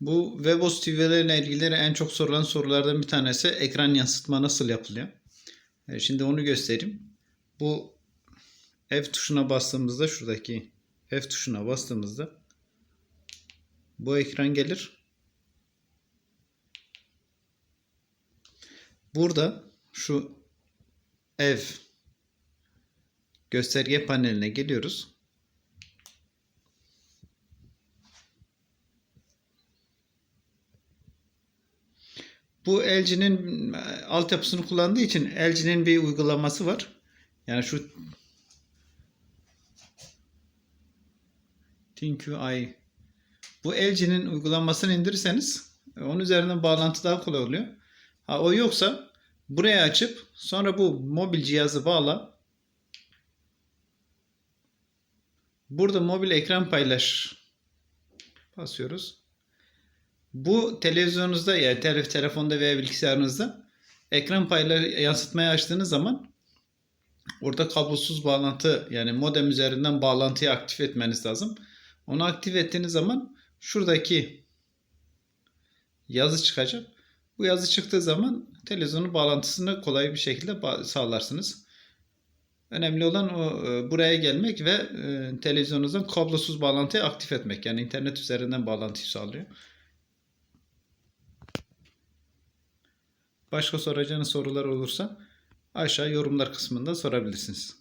Bu Webos TV'lerle ilgili en çok sorulan sorulardan bir tanesi ekran yansıtma nasıl yapılıyor? E, Şimdi onu göstereyim. Bu F tuşuna bastığımızda şuradaki F tuşuna bastığımızda bu ekran gelir. Burada şu ev gösterge paneline geliyoruz. Bu LG'nin e, altyapısını kullandığı için LG'nin bir uygulaması var. Yani şu ThinQI bu LG'nin uygulamasını indirirseniz e, onun üzerinden bağlantı daha kolay oluyor. Ha, o yoksa buraya açıp sonra bu mobil cihazı bağla. Burada mobil ekran paylaş basıyoruz. Bu televizyonunuzda ya tele, telefonda veya bilgisayarınızda ekran payları yansıtmayı açtığınız zaman orada kablosuz bağlantı yani modem üzerinden bağlantıyı aktif etmeniz lazım. Onu aktif ettiğiniz zaman şuradaki yazı çıkacak. Bu yazı çıktığı zaman televizyonun bağlantısını kolay bir şekilde sağlarsınız. Önemli olan o e, buraya gelmek ve e, televizyonunuzdan kablosuz bağlantıyı aktif etmek. Yani internet üzerinden bağlantıyı sağlıyor. Başka soracağınız sorular olursa aşağı yorumlar kısmında sorabilirsiniz.